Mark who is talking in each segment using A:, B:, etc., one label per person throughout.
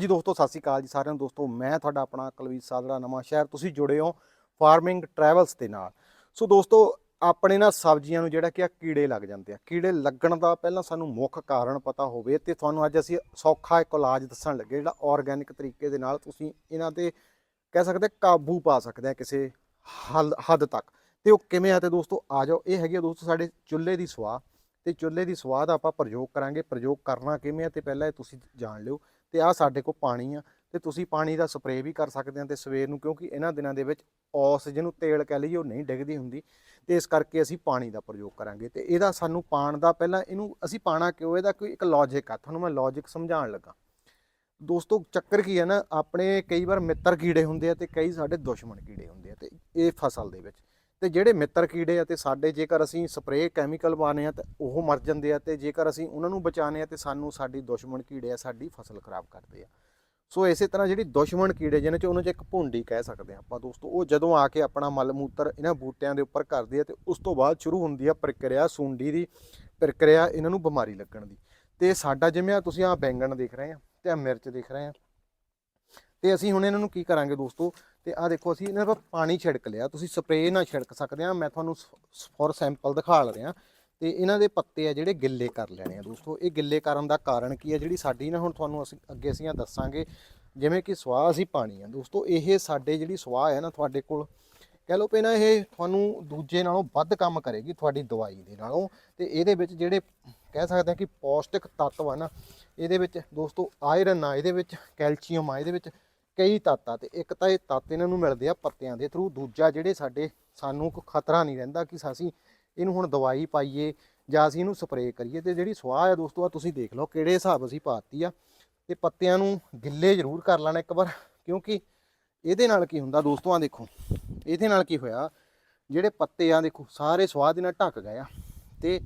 A: ਜੀ ਦੋਸਤੋ, ਸਤਿ ਸ਼੍ਰੀ ਅਕਾਲ ਜੀ ਸਾਰਿਆਂ ਨੂੰ। ਦੋਸਤੋ, ਮੈਂ ਤੁਹਾਡਾ ਆਪਣਾ ਕੁਲਵੀਰ ਸਾਦੜਾ ਨਵਾਂ ਸ਼ਹਿਰ। ਤੁਸੀਂ ਜੁੜੇ ਹੋ ਫਾਰਮਿੰਗ ਟਰੈਵਲਸ ਦੇ ਨਾਲ। ਸੋ ਦੋਸਤੋ, ਆਪਣੇ ਨਾ ਸਬਜ਼ੀਆਂ ਨੂੰ ਜਿਹੜਾ ਕਿ ਆ ਕੀੜੇ ਲੱਗ ਜਾਂਦੇ ਆ। ਕੀੜੇ ਲੱਗਣ ਦਾ ਪਹਿਲਾਂ ਸਾਨੂੰ ਮੁੱਖ ਕਾਰਨ ਪਤਾ ਹੋਵੇ ਤੇ ਤੁਹਾਨੂੰ ਅੱਜ ਅਸੀਂ ਸੌਖਾ ਇੱਕ ਇਲਾਜ ਦੱਸਣ ਲੱਗੇ ਜਿਹੜਾ ਆਰਗੈਨਿਕ ਤਰੀਕੇ ਦੇ ਨਾਲ ਤੁਸੀਂ ਇਹਨਾਂ ਤੇ ਕਹਿ ਸਕਦੇ ਕਾਬੂ ਪਾ ਸਕਦੇ ਆ ਕਿਸੇ ਹੱਲ- ਹੱਦ ਤੱਕ। ਤੇ ਉਹ ਕਿਵੇਂ ਆ ਤੇ ਦੋਸਤੋ, ਆ ਜਾਓ। ਇਹ ਹੈਗੀ ਆ ਦੋਸਤੋ ਸਾਡੇ ਚੁੱਲ੍ਹੇ ਦੀ ਸਵਾਹ। ਤੇ ਚੁੱਲ੍ਹੇ ਦੀ ਸਵਾਹ ਦਾ ਆਪਾਂ ਪ੍ਰਯੋਗ ਕਰਾਂਗੇ। ਪ੍ਰਯੋਗ ਕਰਨਾ ਕਿਵੇਂ ਆ ਤੇ ਪਹਿਲਾਂ ਇਹ ਤੁਸੀਂ ਜਾਣ ਲਿਓ। ਤੇ ਆਹ ਸਾਡੇ ਕੋਲ ਪਾਣੀ ਆ ਤੇ ਤੁਸੀਂ ਪਾਣੀ ਦਾ ਸਪਰੇਅ ਵੀ ਕਰ ਸਕਦੇ ਆ ਤੇ ਸਵੇਰ ਨੂੰ ਕਿਉਂਕਿ ਇਹਨਾਂ ਦਿਨਾਂ ਦੇ ਵਿੱਚ ਔਸ ਜਿਹਨੂੰ ਤੇਲ ਕਹਿ ਲਈਏ ਉਹ ਨਹੀਂ ਡਿੱਗਦੀ ਹੁੰਦੀ ਤੇ ਇਸ ਕਰਕੇ ਅਸੀਂ ਪਾਣੀ ਦਾ ਪ੍ਰਯੋਗ ਕਰਾਂਗੇ ਤੇ ਇਹਦਾ ਸਾਨੂੰ ਪਾਣ ਦਾ ਪਹਿਲਾਂ ਇਹਨੂੰ ਅਸੀਂ ਪਾਣਾ ਕਿਉਂ? ਇਹਦਾ ਕੋਈ ਇੱਕ ਲੌਜੀਕ ਆ। ਤੁਹਾਨੂੰ ਮੈਂ ਲੌਜੀਕ ਸਮਝਾਉਣ ਲੱਗਾ। ਦੋਸਤੋ ਚੱਕਰ ਕੀ ਹੈ ਨਾ, ਆਪਣੇ ਕਈ ਵਾਰ ਮਿੱਤਰ ਕੀੜੇ ਹੁੰਦੇ ਆ ਤੇ ਕਈ ਸਾਡੇ ਦੁਸ਼ਮਣ ਕੀੜੇ ਹੁੰਦੇ ਆ ਤੇ ਇਹ ਫਸਲ ਦੇ ਵਿੱਚ। ਤੇ ਜਿਹੜੇ ਮਿੱਤਰ ਕੀੜੇ ਆ ਤੇ ਸਾਡੇ ਜੇਕਰ ਅਸੀਂ ਸਪਰੇਅ ਕੈਮੀਕਲ ਪਾਣੇ ਆ ਤੇ ਉਹ ਮਰ ਜਾਂਦੇ ਆ ਤੇ ਜੇਕਰ ਅਸੀਂ ਉਹਨਾਂ ਨੂੰ ਬਚਾਣੇ ਆ ਤੇ ਸਾਨੂੰ ਸਾਡੀ ਦੁਸ਼ਮਣ ਕੀੜੇ ਆ, ਸਾਡੀ ਫਸਲ ਖਰਾਬ ਕਰਦੇ ਆ। ਸੋ ਇਸੇ ਤਰ੍ਹਾਂ ਜਿਹੜੀ ਦੁਸ਼ਮਣ ਕੀੜੇ ਜਿਹਨਾਂ ਚ ਉਹਨਾਂ ਚ ਇੱਕ ਭੁੰਡੀ ਕਹਿ ਸਕਦੇ ਆ ਆਪਾਂ ਦੋਸਤੋ, ਉਹ ਜਦੋਂ ਆ ਕੇ ਆਪਣਾ ਮਲ ਮੂਤਰ ਇਹਨਾਂ ਬੂਟਿਆਂ ਦੇ ਉੱਪਰ ਕਰਦੇ ਆ ਤੇ ਉਸ ਤੋਂ ਬਾਅਦ ਸ਼ੁਰੂ ਹੁੰਦੀ ਆ ਪ੍ਰਕਿਰਿਆ ਸੁੰਡੀ ਦੀ, ਪ੍ਰਕਿਰਿਆ ਇਹਨਾਂ ਨੂੰ ਬਿਮਾਰੀ ਲੱਗਣ ਦੀ। ਤੇ ਸਾਡਾ ਜਿਵੇਂ ਆ ਤੁਸੀਂ ਆ ਬੈਂਗਣ ਦੇਖ ਰਹੇ ਆ ਤੇ ਆ ਮਿਰਚ ਦੇਖ ਰਹੇ ਆ ਤੇ ਅਸੀਂ ਹੁਣ ਇਹਨਾਂ ਨੂੰ ਕੀ ਕਰਾਂਗੇ ਦੋਸਤੋ? ਤੇ ਆ ਦੇਖੋ, ਅਸੀਂ ਇਹਨਾਂ 'ਤੇ ਪਾਣੀ ਛਿੜਕ ਲਿਆ। ਤੁਸੀਂ ਸਪਰੇਅ ਨਾਲ ਛਿੜਕ ਸਕਦੇ ਆ ਮੈਂ ਤੁਹਾਨੂੰ ਫੋਰ ਸੈਂਪਲ ਦਿਖਾ ਲ ਰਿਹਾ। ਤੇ ਇਹਨਾਂ ਦੇ ਪੱਤੇ ਆ ਜਿਹੜੇ ਗਿੱਲੇ ਕਰ ਲੈਣੇ ਆ ਦੋਸਤੋ। ਇਹ ਗਿੱਲੇ ਕਰਨ ਦਾ ਕਾਰਨ ਕੀ ਆ? ਜਿਹੜੀ ਸਾਡੀ ਨਾ ਹੁਣ ਤੁਹਾਨੂੰ ਅਸੀਂ ਅੱਗੇ ਅਸੀਂ ਦੱਸਾਂਗੇ, ਜਿਵੇਂ ਕਿ ਸਵਾਹ ਅਸੀਂ ਪਾਣੀ ਆ ਦੋਸਤੋ। ਇਹ ਸਾਡੇ ਜਿਹੜੀ ਸਵਾਹ ਹੈ ਨਾ ਤੁਹਾਡੇ ਕੋਲ, ਕਹਿ ਲਓ ਪਏ ਨਾ ਇਹ ਤੁਹਾਨੂੰ ਦੂਜੇ ਨਾਲੋਂ ਵੱਧ ਕੰਮ ਕਰੇਗੀ ਤੁਹਾਡੀ ਦਵਾਈ ਦੇ ਨਾਲੋਂ। ਤੇ ਇਹਦੇ ਵਿੱਚ ਜਿਹੜੇ ਕਹਿ ਸਕਦੇ ਆ ਕਿ ਪੌਸ਼ਟਿਕ ਤੱਤਵ ਆ ਨਾ, ਇਹਦੇ ਵਿੱਚ ਦੋਸਤੋ ਆਇਰਨ ਆ, ਇਹਦੇ ਵਿੱਚ ਕੈਲਸ਼ੀਅਮ ਆ, ਇਹਦੇ ਵਿੱਚ ਕਈ ਤੱਤ ਆ ਤੇ ਇੱਕ ਤਾਂ ਇਹ ਤੱਤ ਇਹਨਾਂ ਨੂੰ ਮਿਲਦੇ ਆ ਪੱਤਿਆਂ ਦੇ ਥਰੂ ਦੂਜਾ ਜਿਹੜੇ ਸਾਡੇ ਸਾਨੂੰ ਕੋਈ ਖਤਰਾ ਨਹੀਂ ਰਹਿੰਦਾ ਕਿ ਅਸੀਂ ਇਹਨੂੰ ਹੁਣ ਦਵਾਈ ਪਾਈਏ ਜਾਂ ਅਸੀਂ ਇਹਨੂੰ ਸਪਰੇਅ ਕਰੀਏ ਤੇ ਜਿਹੜੀ ਸਵਾਹ ਆ ਦੋਸਤੋ ਆ ਤੁਸੀਂ ਦੇਖ ਲਓ ਕਿਹੜੇ ਹਿਸਾਬ ਅਸੀਂ ਪਾਤੀ ਆ ਤੇ ਪੱਤਿਆਂ ਨੂੰ ਗਿੱਲੇ ਜ਼ਰੂਰ ਕਰ ਲੈਣਾ ਇੱਕ ਵਾਰ, ਕਿਉਂਕਿ ਇਹਦੇ ਨਾਲ ਕੀ ਹੁੰਦਾ ਦੋਸਤੋ ਆ ਦੇਖੋ, ਇਹਦੇ ਨਾਲ ਕੀ ਹੋਇਆ, ਜਿਹੜੇ ਪੱਤੇ ਆ ਦੇਖੋ, ਸਾਰੇ ਸਵਾਹ ਦੇ ਨਾਲ ਢੱਕ ਗਏ ਆ ਤੇ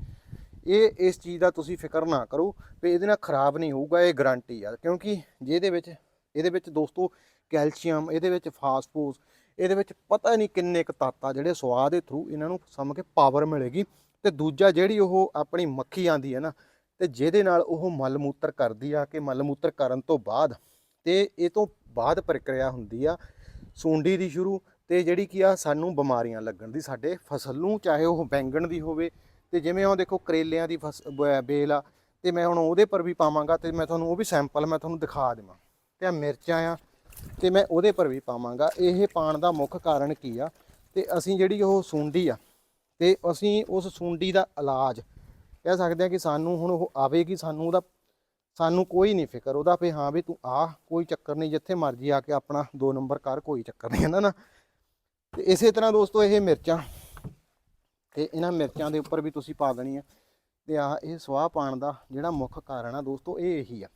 A: ਇਹ, ਇਸ ਚੀਜ਼ ਦਾ ਤੁਸੀਂ ਫਿਕਰ ਨਾ ਕਰੋ ਵੀ ਇਹਦੇ ਨਾਲ ਖਰਾਬ ਨਹੀਂ ਹੋਊਗਾ, ਇਹ ਗਾਰੰਟੀ ਆ ਕਿਉਂਕਿ ਜਿਹਦੇ ਵਿੱਚ ਇਹਦੇ ਵਿੱਚ ਦੋਸਤੋ ਕੈਲਸ਼ੀਅਮ, ਇਹਦੇ ਵਿੱਚ ਫਾਸਫੋਰਸ, ਇਹਦੇ ਵਿੱਚ ਪਤਾ ਨਹੀਂ ਕਿੰਨੇ ਕੁ ਤੱਤ ਆ ਜਿਹੜੇ ਸਵਾਦ ਦੇ ਥਰੂ ਇਹਨਾਂ ਨੂੰ ਸਮ ਕੇ ਪਾਵਰ ਮਿਲੇਗੀ ਤੇ ਦੂਜਾ ਜਿਹੜੀ ਉਹ ਆਪਣੀ ਮੱਖੀ ਆਂਦੀ ਹੈ ਨਾ, ਤੇ ਜਿਹਦੇ ਨਾਲ ਉਹ ਮਲ ਮੂਤਰ ਕਰਦੀ ਆ ਕਿ ਮਲ ਮੂਤਰ ਕਰਨ ਤੋਂ ਬਾਅਦ ਤੇ ਇਹ ਤੋਂ ਬਾਅਦ ਪ੍ਰਕਿਰਿਆ ਹੁੰਦੀ ਆ ਸੁੰਡੀ ਦੀ ਸ਼ੁਰੂ ਤੇ ਜਿਹੜੀ ਕੀ ਆ ਸਾਨੂੰ ਬਿਮਾਰੀਆਂ ਲੱਗਣ ਦੀ, ਸਾਡੇ ਫਸਲ ਨੂੰ ਚਾਹੇ ਉਹ ਬੈਂਗਣ ਦੀ ਹੋਵੇ ਤੇ ਜਿਵੇਂ ਉਹ ਦੇਖੋ ਕਰੇਲਿਆਂ ਦੀ ਫਸ, ਬ- ਬੇਲ ਆ ਤੇ ਮੈਂ ਹੁਣ ਉਹਦੇ ਪਰ ਵੀ ਪਾਵਾਂਗਾ ਤੇ ਮੈਂ ਤੁਹਾਨੂੰ ਉਹ ਵੀ ਸੈਂਪਲ ਮੈਂ ਤੁਹਾਨੂੰ ਦਿਖਾ ਦੇਵਾਂ। ਤੇ ਮਿਰਚਾਂ ਆ, ਤੇ ਮੈਂ ਉਹਦੇ ਪਰ ਵੀ ਪਾਵਾਂਗਾ। ਇਹ ਪਾਣ ਦਾ ਮੁੱਖ ਕਾਰਨ ਕੀ ਆ? ਤੇ ਅਸੀਂ ਜਿਹੜੀ ਉਹ ਸੁੰਡੀ ਆ, ਤੇ ਅਸੀਂ ਉਸ ਸੁੰਡੀ ਦਾ ਇਲਾਜ ਕਹਿ ਸਕਦੇ ਆ ਕਿ ਸਾਨੂੰ ਹੁਣ ਉਹ ਆਵੇਗੀ ਸਾਨੂੰ ਉਹਦਾ, ਸਾਨੂੰ ਕੋਈ ਨਹੀਂ ਫਿਕਰ। ਉਹਦਾ ਵੀ ਹਾਂ ਵੀ ਤੂੰ ਆ, ਕੋਈ ਚੱਕਰ ਨਹੀਂ, ਜਿੱਥੇ ਮਰਜ਼ੀ ਆ ਕੇ ਆਪਣਾ ਦੋ ਨੰਬਰ ਕਰ, ਕੋਈ ਚੱਕਰ ਨਹੀਂ, ਹੈ ਨਾ ਤੇ ਇਸੇ ਤਰ੍ਹਾਂ ਦੋਸਤੋ ਇਹ ਮਿਰਚਾਂ, ਤੇ ਇਹਨਾਂ ਮਿਰਚਾਂ ਦੇ ਉੱਪਰ ਵੀ ਤੁਸੀਂ ਪਾ ਦੇਣੀ ਆ ਤੇ ਆ ਇਹ ਸਵਾਹ ਪਾਣ ਦਾ ਜਿਹੜਾ ਮੁੱਖ ਕਾਰਨ ਆ ਦੋਸਤੋ, ਇਹ ਇਹੀ ਆ।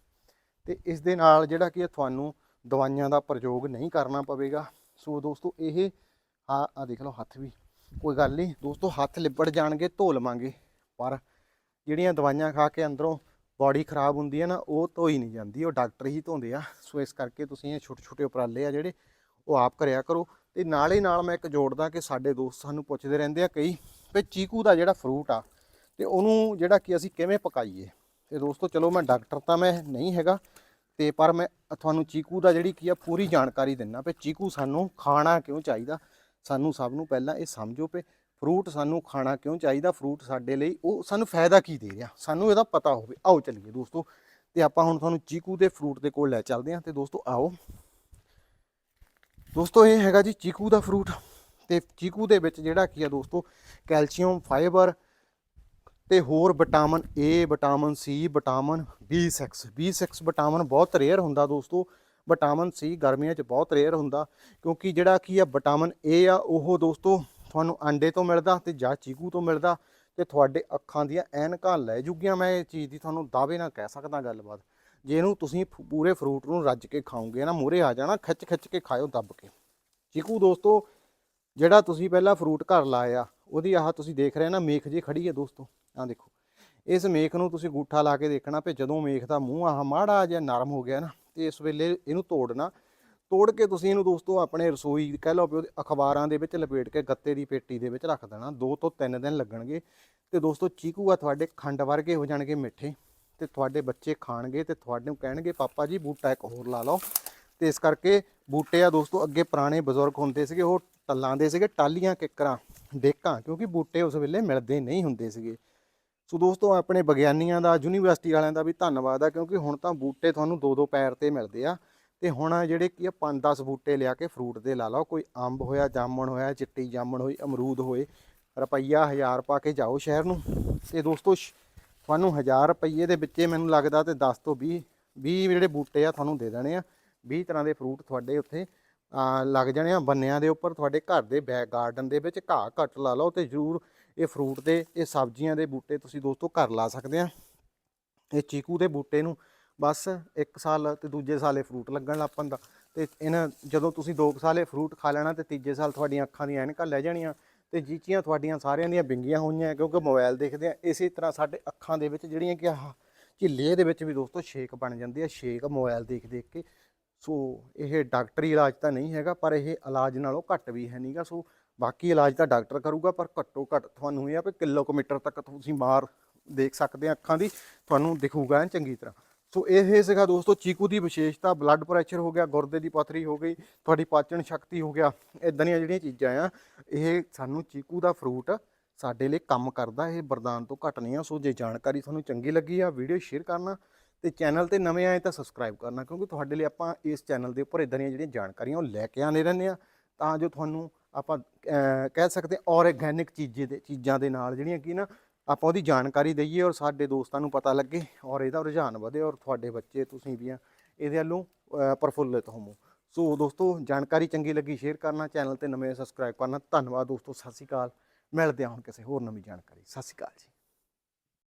A: ਤੇ ਇਸ ਦੇ ਨਾਲ ਜਿਹੜਾ ਕਿ ਤੁਹਾਨੂੰ ਦਵਾਈਆਂ ਦਾ ਪ੍ਰਯੋਗ ਨਹੀਂ ਕਰਨਾ ਪਵੇਗਾ। ਸੋ ਦੋਸਤੋ, ਇਹ ਆ ਆ ਦੇਖ ਲਓ, ਹੱਥ ਵੀ। ਕੋਈ ਗੱਲ ਨਹੀਂ, ਦੋਸਤੋ, ਹੱਥ ਲਿਬੜ ਜਾਣਗੇ, ਧੋ ਲਵਾਂਗੇ। ਪਰ ਜਿਹੜੀਆਂ ਦਵਾਈਆਂ ਖਾ ਕੇ ਅੰਦਰੋਂ ਬਾਡੀ ਖਰਾਬ ਹੁੰਦੀ ਹੈ ਨਾ, ਉਹ ਧੋਈ ਨਹੀਂ ਜਾਂਦੀ, ਉਹ ਡਾਕਟਰ ਹੀ ਧੋਂਦੇ ਆ। ਸੋ ਇਸ ਕਰਕੇ ਤੁਸੀਂ ਇਹ ਛੋਟੇ ਛੋਟੇ ਉਪਰਾਲੇ ਆ ਜਿਹੜੇ, ਉਹ ਆਪ ਕਰਿਆ ਕਰੋ। ਤੇ ਨਾਲ ਹੀ ਨਾਲ ਮੈਂ ਇੱਕ ਜੋੜਦਾ ਕਿ ਸਾਡੇ ਦੋਸਤ ਸਾਨੂੰ ਪੁੱਛਦੇ ਰਹਿੰਦੇ ਆ ਕਈ, ਵੀ ਚੀਕੂ ਦਾ ਜਿਹੜਾ ਫਰੂਟ ਆ, ਤੇ ਉਹਨੂੰ ਜਿਹੜਾ ਕਿ ਅਸੀਂ ਕਿਵੇਂ ਪਕਾਈਏ? ਤੇ ਦੋਸਤੋ, ਚਲੋ ਮੈਂ ਡਾਕਟਰ ਤਾਂ ਮੈਂ ਨਹੀਂ ਹੈਗਾ, ਤੇ ਪਰ ਮੈਂ ਤੁਹਾਨੂੰ ਚੀਕੂ ਦਾ ਜਿਹੜੀ ਕੀ ਆ, ਪੂਰੀ ਜਾਣਕਾਰੀ ਦਿੰਨਾ ਵੀ ਚੀਕੂ ਸਾਨੂੰ ਖਾਣਾ ਕਿਉਂ ਚਾਹੀਦਾ? ਸਾਨੂੰ ਸਭ ਨੂੰ ਪਹਿਲਾਂ ਇਹ ਸਮਝੋ ਪਏ ਫਰੂਟ ਸਾਨੂੰ ਖਾਣਾ ਕਿਉਂ ਚਾਹੀਦਾ? ਫਰੂਟ ਸਾਡੇ ਲਈ ਉਹ ਸਾਨੂੰ ਫਾਇਦਾ ਕੀ ਦੇ ਰਿਹਾ? ਸਾਨੂੰ ਇਹਦਾ ਪਤਾ ਹੋਵੇ। ਆਓ ਚੱਲੀਏ ਦੋਸਤੋ, ਤੇ ਆਪਾਂ ਹੁਣ ਤੁਹਾਨੂੰ ਚੀਕੂ ਦੇ ਫਰੂਟ ਦੇ ਕੋਲ ਲੈ ਚੱਲਦੇ ਹਾਂ। ਤੇ ਦੋਸਤੋ, ਆਓ। ਦੋਸਤੋ, ਇਹ ਹੈਗਾ ਜੀ ਚੀਕੂ ਦਾ ਫਰੂਟ। ਤੇ ਚੀਕੂ ਦੇ ਵਿੱਚ ਜਿਹੜਾ ਕੀ ਆ ਦੋਸਤੋ, ਕੈਲਸ਼ੀਅਮ, ਫਾਈਬਰ ਤੇ ਹੋਰ vitamin A vitamin C vitamin B6 B6 vitamin ਬਹੁਤ ਰੇਅਰ ਹੁੰਦਾ ਦੋਸਤੋ। ਵਿਟਾਮਿਨ ਸੀ ਗਰਮੀਆਂ 'ਚ ਬਹੁਤ ਰੇਅਰ ਹੁੰਦਾ ਕਿਉਂਕਿ ਜਿਹੜਾ ਕੀ ਆ ਵਿਟਾਮਿਨ ਏ ਆ, ਉਹ ਦੋਸਤੋ ਤੁਹਾਨੂੰ ਅੰਡੇ ਤੋਂ ਮਿਲਦਾ ਤੇ ਜਾਂ ਚੀਕੂ ਤੋਂ ਮਿਲਦਾ ਤੇ ਤੁਹਾਡੇ ਅੱਖਾਂ ਦੀਆਂ ਐਨਕਾਂ ਲੈ ਜੂਗੀਆਂ। ਮੈਂ ਇਹ ਚੀਜ਼ ਦੀ ਤੁਹਾਨੂੰ ਦਾਅਵੇ ਨਾਲ ਕਹਿ ਸਕਦਾ ਗੱਲਬਾਤ। ਜੇ ਇਹਨੂੰ ਤੁਸੀਂ ਪੂਰੇ ਫਰੂਟ ਨੂੰ ਰੱਜ ਕੇ ਖਾਓਗੇ ਨਾ ਮੂਰੇ ਆ ਜਾਣਾ ਖਿੱਚ ਖਿੱਚ ਕੇ ਖਾਓ ਦੱਬ ਕੇ। ਚੀਕੂ ਦੋਸਤੋ, ਜਿਹੜਾ ਤੁਸੀਂ ਪਹਿਲਾਂ ਫਰੂਟ ਘਰ ਲਾਇਆ, ਉਹਦੀ ਆਹ ਤੁਸੀਂ ਦੇਖ ਰਹੇ ਨਾ, ਮੇਖ ਜੇ ਖੜੀ ਹੈ ਦੋਸਤੋ। ਆਹ ਦੇਖੋ, ਇਸ ਮੇਖ ਨੂੰ ਤੁਸੀਂ ਗੂਠਾ ਲਾ ਕੇ ਦੇਖਣਾ ਵੀ ਜਦੋਂ ਮੇਖ ਦਾ ਮੂੰਹ ਆਹ ਮਾੜਾ ਜਿਹਾ ਨਰਮ ਹੋ ਗਿਆ ਨਾ, ਤੇ ਇਸ ਵੇਲੇ ਇਹਨੂੰ ਤੋੜਨਾ। ਤੋੜ ਕੇ ਤੁਸੀਂ ਇਹਨੂੰ ਦੋਸਤੋ ਆਪਣੇ ਰਸੋਈ ਕਹਿ ਲਓ ਵੀ ਉਹਦੇ ਅਖਬਾਰਾਂ ਦੇ ਵਿੱਚ ਲਪੇਟ ਕੇ ਗੱਤੇ ਦੀ ਪੇਟੀ ਦੇ ਵਿੱਚ ਰੱਖ ਦੇਣਾ 2 ਤੋਂ 3 ਦਿਨ ਲੱਗਣਗੇ। ਤੇ ਦੋਸਤੋ ਚੀਕੂ ਆ ਤੁਹਾਡੇ ਖੰਡ ਵਰਗੇ ਹੋ ਜਾਣਗੇ ਮਿੱਠੇ, ਤੇ ਤੁਹਾਡੇ ਬੱਚੇ ਖਾਣਗੇ ਤੇ ਤੁਹਾਨੂੰ ਕਹਿਣਗੇ, ਪਾਪਾ ਜੀ, ਬੂਟਾ ਇੱਕ ਹੋਰ ਲਾ ਲਓ। ਤੇ ਇਸ ਕਰਕੇ ਬੂਟੇ ਆ ਦੋਸਤੋ ਅੱਗੇ ਪੁਰਾਣੇ ਬਜ਼ੁਰਗ ਹੁੰਦੇ ਸੀਗੇ, ਉਹ ਟੱਲਾਂ ਦੇ ਸੀਗੇ ਟਾਲੀਆਂ ਕਿੱਕਰਾਂ, ਡੇਕਾਂ, ਕਿਉਂਕਿ ਬੂਟੇ ਉਸ ਵੇਲੇ ਮਿਲਦੇ ਨਹੀਂ ਹੁੰਦੇ ਸੀਗੇ। ਸੋ ਦੋਸਤੋ, ਆਪਣੇ ਵਿਗਿਆਨੀਆਂ ਦਾ, ਯੂਨੀਵਰਸਿਟੀ ਵਾਲਿਆਂ ਦਾ ਵੀ ਧੰਨਵਾਦ ਆ, ਕਿਉਂਕਿ ਹੁਣ ਤਾਂ ਬੂਟੇ ਤੁਹਾਨੂੰ ਦੋ ਦੋ ਪੈਰ ਤੇ ਮਿਲਦੇ ਆ। ਤੇ ਹੁਣ ਜਿਹੜੇ ਕੀ ਆ 5-10 ਬੂਟੇ ਲਿਆ ਕੇ ਫਰੂਟ ਦੇ ਲਾ ਲਓ, ਕੋਈ ਅੰਬ ਹੋਇਆ, ਜਾਮਣ ਹੋਇਆ, ਚਿੱਟੀ ਜਾਮਣ ਹੋਈ, ਅਮਰੂਦ ਹੋਏ, ਰੁਪਈਆ 1000 ਪਾ ਕੇ ਜਾਓ ਸ਼ਹਿਰ ਨੂੰ। ਤੇ ਦੋਸਤੋ, ਸ਼- ਤੁਹਾਨੂੰ 1000 ਰੁਪਈਏ ਦੇ ਵਿੱਚੇ ਮੈਨੂੰ ਲੱਗਦਾ ਤੇ 10 ਤੋਂ 20 20 ਜਿਹੜੇ ਬੂਟੇ ਆ ਤੁਹਾਨੂੰ ਦੇ ਦੇਣੇ ਆ। 20 ਤਰ੍ਹਾਂ ਦੇ ਫਰੂਟ ਤੁਹਾਡੇ ਉੱਥੇ ਲੱਗ ਜਾਣੇ ਆ, ਬੰਨਿਆਂ ਦੇ ਉੱਪਰ, ਤੁਹਾਡੇ ਘਰ ਦੇ ਬੈਕ ਗਾਰਡਨ ਦੇ ਵਿੱਚ ਘਾਹ ਘੱਟ ਲਾ ਲਓ ਤੇ ਜ਼ਰੂਰ ਇਹ ਫਰੂਟ ਦੇ, ਇਹ ਸਬਜ਼ੀਆਂ ਦੇ ਬੂਟੇ ਤੁਸੀਂ ਦੋਸਤੋ ਘਰ ਲਾ ਸਕਦੇ ਆ। ਇਹ ਚੀਕੂ ਦੇ ਬੂਟੇ ਨੂੰ ਬਸ 1 ਸਾਲ ਤੇ ਦੂਜੇ ਸਾਲ ਇਹ ਫਰੂਟ ਲੱਗਣ ਲੱਗ ਪੈਂਦਾ ਤੇ ਇਹਨਾਂ ਜਦੋਂ ਤੁਸੀਂ 2 ਸਾਲ ਇਹ ਫਰੂਟ ਖਾ ਲੈਣਾ ਤੇ ਤੀਜੇ ਸਾਲ ਤੁਹਾਡੀਆਂ ਅੱਖਾਂ ਦੀਆਂ ਐਨਕਾਂ ਲੈ ਜਾਣੀਆਂ ਤੇ ਜੀਚੀਆਂ ਤੁਹਾਡੀਆਂ ਸਾਰਿਆਂ ਦੀਆਂ ਵਿੰਗੀਆਂ ਹੋਈਆਂ ਕਿਉਂਕਿ ਮੋਬਾਈਲ ਦੇਖਦੇ ਆ। ਇਸੇ ਤਰ੍ਹਾਂ ਸਾਡੇ ਅੱਖਾਂ ਦੇ ਵਿੱਚ ਜਿਹੜੀਆਂ ਕਿ ਆਹ ਝਿੱਲੇ ਦੇ ਵਿੱਚ ਵੀ ਦੋਸਤੋ ਛੇਕ ਬਣ ਜਾਂਦੀ ਆ, ਛੇਕ ਮੋਬਾਈਲ ਦੇਖ ਦੇਖ ਕੇ। ਸੋ ਇਹ ਡਾਕਟਰੀ ਇਲਾਜ ਤਾਂ ਨਹੀਂ ਹੈਗਾ, ਪਰ ਇਹ ਇਲਾਜ ਨਾਲੋਂ ਘੱਟ ਵੀ ਹੈ ਨਹੀਂਗਾ ਸੋ ਬਾਕੀ ਇਲਾਜ ਤਾਂ ਡਾਕਟਰ ਕਰੂਗਾ, ਪਰ ਘੱਟੋ ਘੱਟ ਤੁਹਾਨੂੰ ਇਹ ਆ ਵੀ ਕਿਲੋਮੀਟਰ ਤੱਕ ਤੁਸੀਂ ਮਾਰ ਦੇਖ ਸਕਦੇ ਆ ਅੱਖਾਂ ਦੀ, ਤੁਹਾਨੂੰ ਦਿਖੂਗਾ ਚੰਗੀ ਤਰ੍ਹਾਂ। ਸੋ ਇਹ ਸੀਗਾ ਦੋਸਤੋ, ਚੀਕੂ ਦੀ ਵਿਸ਼ੇਸ਼ਤਾ ਬਲੱਡ ਪ੍ਰੈਸ਼ਰ ਹੋ ਗਿਆ, ਗੁਰਦੇ ਦੀ ਪਥਰੀ ਹੋ ਗਈ, ਤੁਹਾਡੀ ਪਾਚਨ ਸ਼ਕਤੀ ਹੋ ਗਿਆ ਇਦਾਂ ਦੀਆਂ ਜਿਹੜੀਆਂ ਚੀਜ਼ਾਂ ਆ, ਇਹ ਸਾਨੂੰ ਚੀਕੂ ਦਾ ਫਰੂਟ ਸਾਡੇ ਲਈ ਕੰਮ ਕਰਦਾ, ਇਹ ਵਰਦਾਨ ਤੋਂ ਘੱਟ ਨਹੀਂ ਆ। ਸੋ ਜੇ ਜਾਣਕਾਰੀ ਤੁਹਾਨੂੰ ਚੰਗੀ ਲੱਗੀ ਆ, ਵੀਡੀਓ ਸ਼ੇਅਰ ਕਰਨਾ ਤੇ ਚੈਨਲ ਤੇ ਨਵੇਂ ਆਏ ਤਾਂ ਸਬਸਕ੍ਰਾਈਬ ਕਰਨਾ, ਕਿਉਂਕਿ ਤੁਹਾਡੇ ਲਈ ਆਪਾਂ ਇਸ ਚੈਨਲ ਦੇ ਉੱਪਰ ਇਦਾਂ ਦੀਆਂ ਜਿਹੜੀਆਂ ਜਾਣਕਾਰੀਆਂ ਉਹ ਲੈ ਕੇ ਆਨੇ ਰਹਿੰਦੇ ਆ। ਤਾਂ ਜੋ ਤੁਹਾਨੂੰ ਆਪਾਂ ਕਹਿ ਸਕਦੇ ਔਰਗੈਨਿਕ ਚੀਜ਼ੇ ਦੇ, ਚੀਜ਼ਾਂ ਦੇ ਨਾਲ ਜਿਹੜੀਆਂ ਕੀ ਨਾ ਆਪਾਂ ਉਹਦੀ ਜਾਣਕਾਰੀ ਦਈਏ ਔਰ ਸਾਡੇ ਦੋਸਤਾਂ ਨੂੰ ਪਤਾ ਲੱਗੇ ਔਰ ਇਹਦਾ ਰੁਝਾਨ ਵਧੇ ਔਰ ਤੁਹਾਡੇ ਬੱਚੇ, ਤੁਸੀਂ ਵੀ ਆ, ਇਹਦੇ ਵੱਲੋਂ ਪ੍ਰਫੁੱਲਿਤ ਹੋਵੋ। ਸੋ ਦੋਸਤੋ, ਜਾਣਕਾਰੀ ਚੰਗੀ ਲੱਗੀ ਸ਼ੇਅਰ ਕਰਨਾ ਚੈਨਲ ਤੇ ਨਵੇਂ ਸਬਸਕ੍ਰਾਈਬ ਕਰਨਾ। ਧੰਨਵਾਦ ਦੋਸਤੋ, ਸਤਿ ਸ਼੍ਰੀ ਅਕਾਲ। ਮਿਲਦੇ ਹਾਂ ਹੁਣ ਕਿਸੇ ਹੋਰ ਨਵੀਂ ਜਾਣਕਾਰੀ। ਸਤਿ ਸ਼੍ਰੀ ਅਕਾਲ ਜੀ।